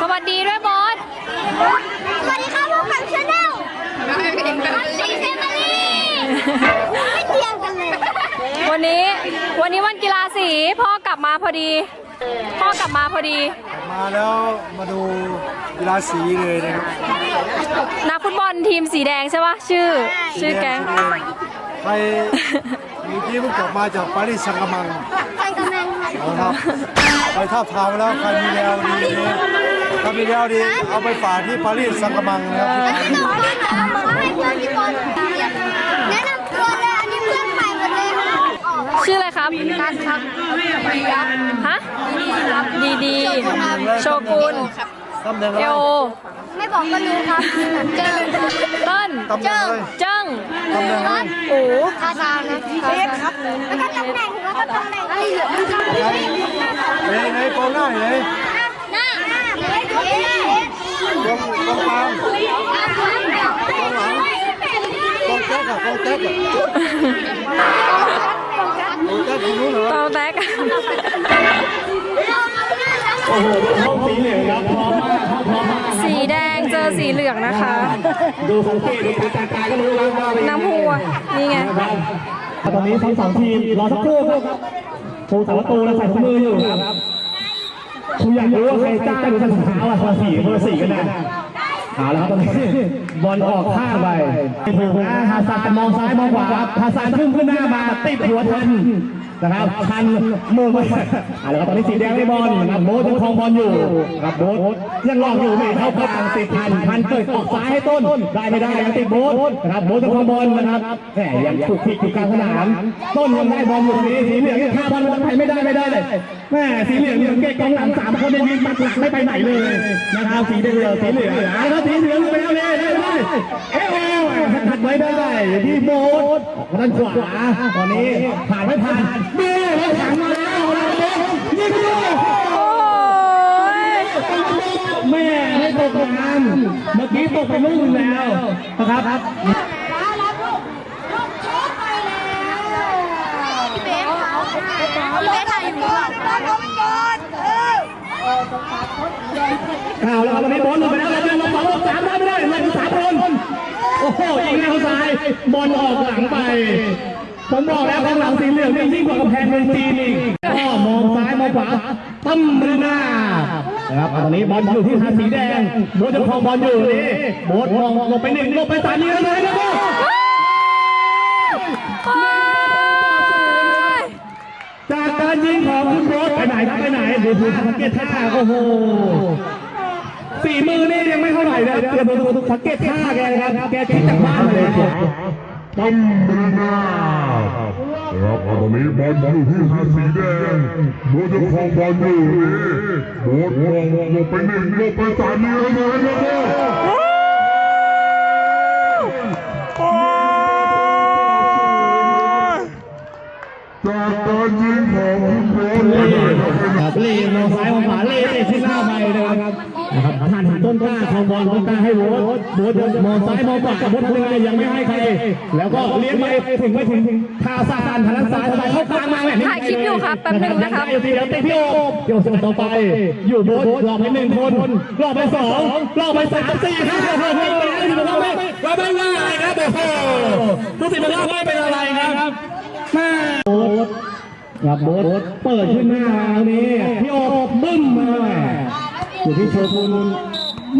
สวัสดีด้วยบอส สวัสดีครับพวกกับชาแนลซีเซมารีไม่เทียงกันเลยวันนี้วันนี้วันกีฬาสีพ่อกลับมาพอดี พ่อกลับมาพอดี มาแล้วมาดูกีฬาสีเลยนะครับนักฟุตบอลทีมสีแดงใช่ปะชื่อ ชื่อแก๊งใครมีที่เพิ่งกลับมาจากปารีสแซงต์แร์แมัง ใครกำลังทำเอาครับ ไปท้าบทามแล้วใครมีแนวดีนี่ถ้ามีแนวดีเอาไปฝากที่ปารีสแซงต์แร์แมังนะครับที่แล้วปารีต่สอไปจะเอามาให้เพื่อนที่บอลแนะนำตัวเลยอันนี้เพื่อนใหม่หมดเลยครับชื่ออะไรครับนัทครับฮะดีดีโชกุนตำแหน่งอะไรเอโอไม่บอกก็รู้ครับเจอเติ้ลตำแหน่งอะไรเจิ้งตำแหน่งอะไรโอ้ทาซานนะเฟสครับแล้วก็ตำแหน่งแล้วก็ตำแหน่งอะไรเหลือไหนไหนกองหน้าไหนหน้าหน้าเฟสเฟสกองกองกลางกองแจ๊กอะกองแจ๊กอะกองแจ๊กคุณรู้เหรอตองแตกโอ้โหห้องสีเหลืองครับพร้อมมากพ สีเหลืองนะคะ ดูสังเกตดูการแต่งกายก็รู้แล้วว่าเป็นน้ำพัวนี่ไง นะครับตอนนี้ทั้งสองทีมรอสักครู่ครับครูสาวประตูและใส่ถุงมืออยู่ครับครูอยากรู้ว่าใครจ้างหรือใส่ถุงเท้าอะคนละสีคนละสีกันแน่เอาละครับตอนนี้บอลออกข้างไปถูกนะฮาซานมองซ้ายมองขวาครับฮาซานขึ้นขึ้นหน้ามาติดหัวทันนะครับทันมือไปเอาละครับตอนนี้สีแดงได้บอลนะครับโบ๊ทยังครองบอลอยู่ครับโบ๊ทยังหลอกอยู่ไม่เข้ากลางติดพันพั นเปิดออกซ้ายให้ต้น ได้ไม่ได้ยังติดโบ๊ทนะครับโบ๊ทยังคองบอลนะครับแหมยังถูกผิดอยู่กลางสนามต้นยังได้บอลอยู่สีสีเหลืองยังฆ่าบอลมันไปไม่ได้ไม่ได้เลยแม่สีเหลืองยังเก่งกองหลังสามคนยังยืนปักหลักไม่ไปไหนเลยนะครับสีเหลืองสีเหลืองเอาละครับสีเหลืองไปแล้วเลยได้ได้เอ้ยหัดไว้ได้ที่โบ๊ทด้านขวาตอนนี้ผ่านไม่ผ่านเบ้แล้วถังมาแล้วยิงลูกโอ้ย แม่ไม่ตกน้ำเมื่อกี้ตกไปลูกหนึงแล้วนะครับพี่เบสพี่เบสถ่ายอยู่หรือเปล่าข่าวแล้วครับตอนนี้บอลลุดไปแล้วเลยเราสองสามได้ไม่ได้เลยสามคนโอ้โหยิงแนวซ้ายบอลออกหลังไปผมบอกแล้วข้างหลังสีเหลืองนี่ยิ่งกว่ากำแพงเมืองจีนอีกก็มองซ้ายมองขวาตั้มมือหน้า นะครับตอนนี้บอลอยู่ที่ทางสีแดงโบ๊ทจะครองบอลอยู่นี่โบ๊ทมองลงไปหนึ่งลงไปสามยิงเลยนะครับจากการยิงของคุณโบ๊ทไปไหนครับไปไหนดูดูสังเกตท่าโอ้โหฝีมือนี่ยังไม่เท่าไหร่เลยเดี๋ยวดูดูสังเกตท่าแกนะครับแกคิดจากบ้านเลย ตั้มบรินาครับตอนนี้บอลอยู่ที่ทาสีแดงโดยจะครองบอลอยู่นี่โดดลงลงไปหนึ่งลงไปสามนี่เลยนะครับจากการยิงของคุณโบทไปไหนครับไปไหน ครับ เล่มองซ้ายมองขวาเล่ติดที่หน้าไปนะครับนะครับผ่านถึงต้นกล้าของบอลต้นกล้าให้โบ๊ทโบ๊ทมองซ้ายมองขวาโบ๊ททำยังไงยังไม่ให้ใคร แล้วก็เลี้ยงไปถึงไปถึงทาซานทางด้านซ้ายทำไมเข้ากลางมาแบบนี้ถ่ายคลิปอยู่ครับแป๊บนึงนะครับอยู่ทีเดียวติดพี่โอ๊บพี่โอ๊บส่งต่อไป อยู่โบ๊ทรอไปหนึ่งคนรอไปสองรอไปสามสี่ห้าหกเจ็ดแปดเก้าสิบไม่ไม่ไม่ว่าอะไรครับโอ้โหทุกสิ่งทุกอย่างไม่เป็นอะไรครับแม่โบ๊ท ครับโบ๊ทเปิดขึ้นหน้าตรงนี้พี่โอบบึ้มมาอยู่ที่โชกุน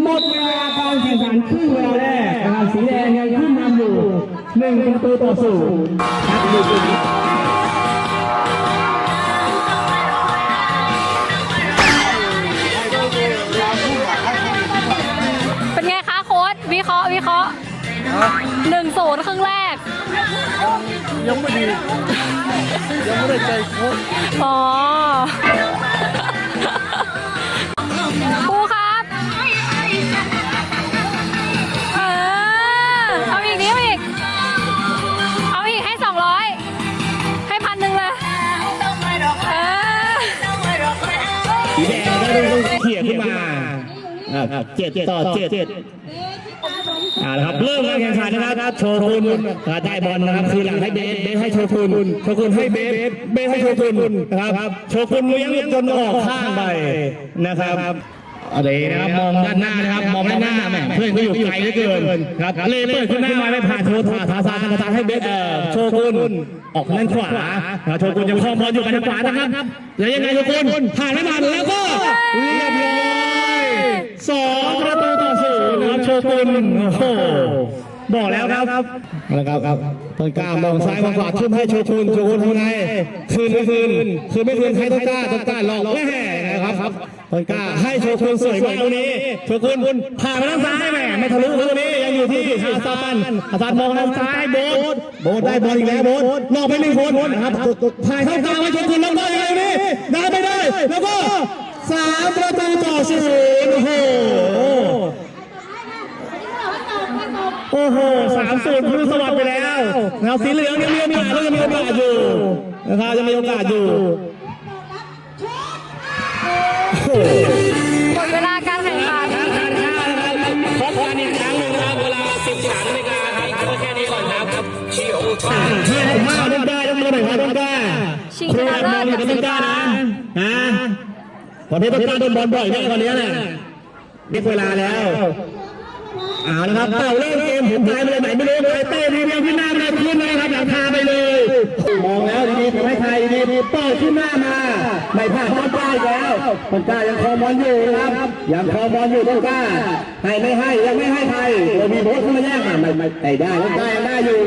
หมดเวลาการแข่งขันครึ่งเวลาแรกนะครับสีแดงยังขึ้นนำอยู่หนึ่งประตูต่อศูนย์ครับดูดูเป็นไงคะโค้ดวิเคราะห์วิเคราะห์หนึ่งศูนย์ครึ่งแรก ยังไม่ดี ยังไม่ได้ใจโค้ชอ๋อครูครับ เออ เอาอีกนิดอีก เอาอีกให้สองร้อย ให้พันหนึ่งเลย เออ สีแดงได้ดูเขี่ยขึ้นมาอ่าเจ็ดต่อเจ็ดอ่า เอาละครับเริ่มการแข่งขันนะครับโชคุณอ่าได้บอลนะครับคือหลังให้เบสเบสให้โชคุณโชคุณให้เบสเบสให้โชคุณนะครับโชคุณเลี้ยงจนออกข้างไปนะครับอะไรนะครับมองด้านหน้านะครับมองด้านหน้าแหมเพื่อนก็อยู่ไกลเหลือเกินครับเล่เปิดขึ้นหน้ามาไม่ผ่านโชทาทาซาทาซาให้เบสเอ่อโชคุณออกด้านขวาอ่าโชคุณยังครองบอลอยู่กันทางขวานะครับแล้วยังไงโชคุณผ่านไม่ผ่านแล้วก็เรียบร้อย นย์นะครับโชคุณโอ้โหบอกแล้วครับครับนะครับครับต้นกล้ามองซ้ายมองขวาทุ่มให้โชกุนโชกุนทำไงคืนไม่คืนคืนไม่คืนใครต้นกล้าต้นกล้าหลอกแม่นะครับต้นกล้าให้โชกุนสวยมากตรงนี้โชกุนผ่านไปทางซ้ายแม่ไม่ทะลุตรงนี้ยังอยู่ที่ฮาซานฮาซานมองทางซ้ายโบสโบสได้บอลอีกแล้วโบสหลอกไปหนึ่งคนนะครับถ่ายเข้ากลางให้โชกุนแล้วได้ยังไงนี่ได้ไม่ได้ แล้วก็สามประตูต่อศูนย์โอ้โห โอ้โหสามศูนย์พลุสวัสดิ์ไปแล้วนะครับสีเหลืองยังมีโอกาสยังมีโอกาสอยู่นะครับยังมีโอกาสอยู่โอ้โหหมดเวลาการแข่งขันทานข้าวนะครับพบกันอีกครั้งหนึ่งนะครับเวลา13นาฬิกาครับก็แค่นี้ก่อนครับห้าห้าต้องได้ต้องมาหน่อยครับต้องได้ชิงคชรูนะแอบมเลิองศอยู่กับต้องได้นะนะวันนี้ต้องการโดนบอลบ่อยแน่วันนี้แหละเรียกเวลาแล้ว เอาละครับเป่าเริ่มเกมผมพายไปเลยไหนไม่รู้เลยเต้ทีเดียวขึ้นหน้าไปเลยขึ้นเลยครับหลังคาไปเลยมองแล้วดีๆผมให้ใครดีๆเปิดขึ้นหน้ามาไม่พลาดต้นกล้าแล้วต้นกล้ายังคอบอลอยู่นะครับ ยังคอบอลอยู่ต้นกล้าให้ไม่ให้ยังไม่ให้ใครเรามีโบสขึ้นมาแย่งอะไม่ไม่แต่ได้ต้นกล้ายังได้อยู่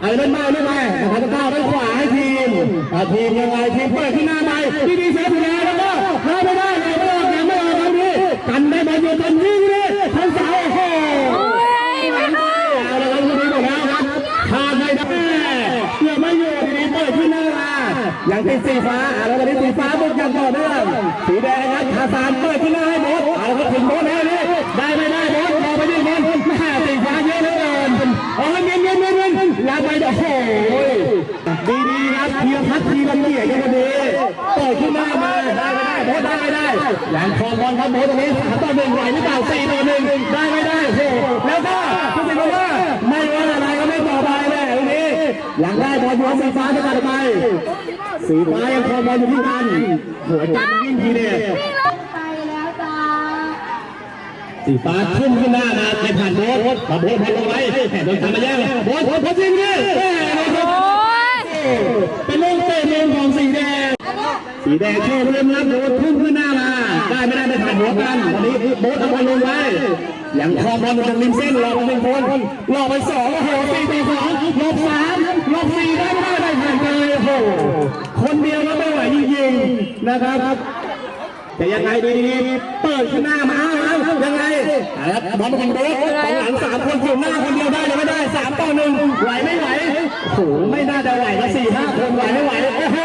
เอาเล่นมาเล่นมานะครับต้นกล้าด้านขวาให้ทีมอ่ทีมยังไงทีมเปิดขึ้นหน้าไปดีๆเสียอยู่แล้วแล้วก็ให้ไม่ได้เลยไม่ออกยังไม่ออกครั้งนี้กันได้บอลอยู่ตรงนี้เลยทางซ้ายโอ้โห โอ้ยไม่เข้า เอาละครับคุณดีหมดแล้วครับพาไม่ได้เพื่อไม่อยู่ดีๆเปิดขึ้นหน้ามาอย่างเป็นสีฟ้าเอาละตอนนี้สีฟ้าบุกอย่างต่อเนื่องสีแดงครับทาซานเปิดขึ้นหน้าให้โบสเอาละครับถึงโบสแล้วนี่ได้ไม่ได้โบสรอไปที่บอลแม่สีฟ้าเยอะเหลือเกินโอ้ยเงียบเงียบเงียบเงียบลาไปโอ้โหดีๆครับทีละพัดทีละเกียกันวันนี้เปิดขึ้นหน้ามาได้ไม่ได้โบสได้ไม่ได้อย่างคองบอลครับโบสตรงนี้สามต่อหนึ่งไหวหรือเปล่าสี่ต่อหนึ่งได้ไม่ได้โอ้แล้วก็คุณสิงห์ว่าไม่ว่าอะไรก็ไม่ต่อไปเลย หลังได้บอลย้อนสีฟ้าจะตัดไปสีฟ้ายังครองบอลอยู่ที่กันหัวใจวิ่งทีเดียวไปแล้วจ้าสีฟ้าทุ่มขึ้นหน้ามาไปผ่านโบสมาโบสผ่านลงไว้แผ่นโดนทำมาแย่งโบสโบสโบสจริงดิแม่นะครับโอ้ยเป็นลูกเตะมุมของสีแดง สีแดงโชว์เริ่มรับโบสทุ่มขึ้นหน้ามา ได้ไม่ได้ไปผ่านโบสกันตอนนี้โบสเอาบอลลงไว้ยังคองบอลอยู่ตรงริมเส้นรอไปหนึ่งคนรอไปสองโอ้โหสี่ต่อสองลบสามลบสี่ได้ไม่ได้ได้ผ่านไปเลยโอ้โหคนเดียวก็ไม่ไหวจริงๆนะครับแต่ยังไงดีเปิดขึ้นหน้ามาแล้วยังไงบอลของโบ๊ทสองหลังสามคนอยู่หน้าคนเดียวได้หรือไม่ได้สามต่อหนึ่งไหวไม่ไหวโอ้โหไม่น่าจะไหวนะสี่ห้าคนไหวไม่ไหวโอ้โห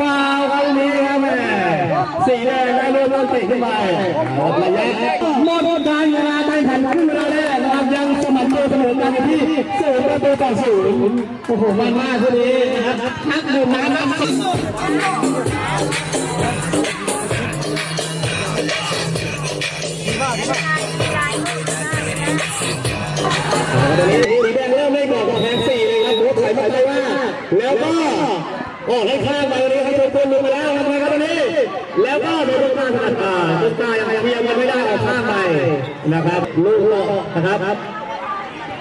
ฟาวเขานี้ครับแม่สีแดงได้ลูกเริ่มติดขึ้นไปเอาระยะหมดการเวลาการแข่งขันขึ้นเวลาแรกนะครับยังสมันตัวเสมอกันที่ศูนย์ประตูต่อศูนย์โอ้โหมันมากทีนี้นะครับนักดื่มน้ำนักตอนนี้สีแดงเริ่มได้ก่อนกับแทนสี่เลยครับโอ้ถอยมาเลยว่าแล้วก็ โอ้ให้ข้ามไปนี้ให้โดนปืนลงไปแล้วทำไมครับตอนนี้ แล้วก็โดนลูกตาขนาดตาลูกตายังยังยังไม่ได้ออกข้ามไปนะครับลูกหลอกนะครับ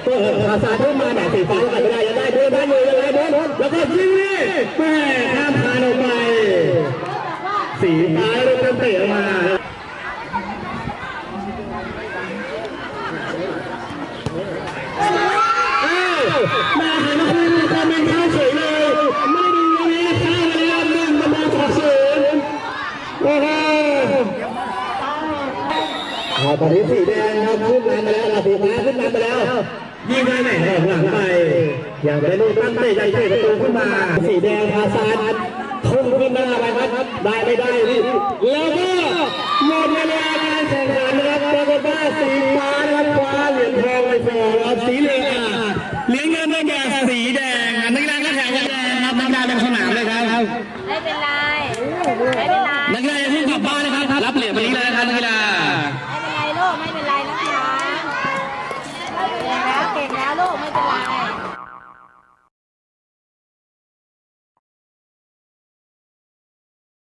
ก็อาสาทุ่มมาแบบสีฟ้าก็ไม่ได้ยังได้ด้วยได้เลยยังไงบอนแล้วก็ยิงนี่แม่ข้ามพานออกไป สีฟ้าเริ่มเตะมา อ้าวมาหานักเรียนมีความเป็นข้าวเฉยเลย ไม่ดูวันนี้ข้าวมาแล้วหนึ่งประมาณสองศูนย์โอ้โหอ่าตอ นนี้สีแดงครับขึ้นนำไปแล้วสีฟ้าขึ้นนำไปแล้วยิงได้ไหนหลังหลังไป อย่างเป็นลูกตั้งเตะใจเตะประตูขึ้นมา สีแดงพาซานทุ่มขึ้นหน้าไปครับ ได้ไม่ได้นี่แล้วก็หมดเวลาการแข่งขันนะครับปรากฏว่าสีฟ้านะครับคว้าเหรียญทองไปครองครับสีเหลืองอะเหรียญเงินได้แก่สีแดงอะนักกีฬาก็แข่งกันแดงครับนักกีฬาลงสนามเลยครับไม่เป็นไรไม่เป็นไรนักกีฬา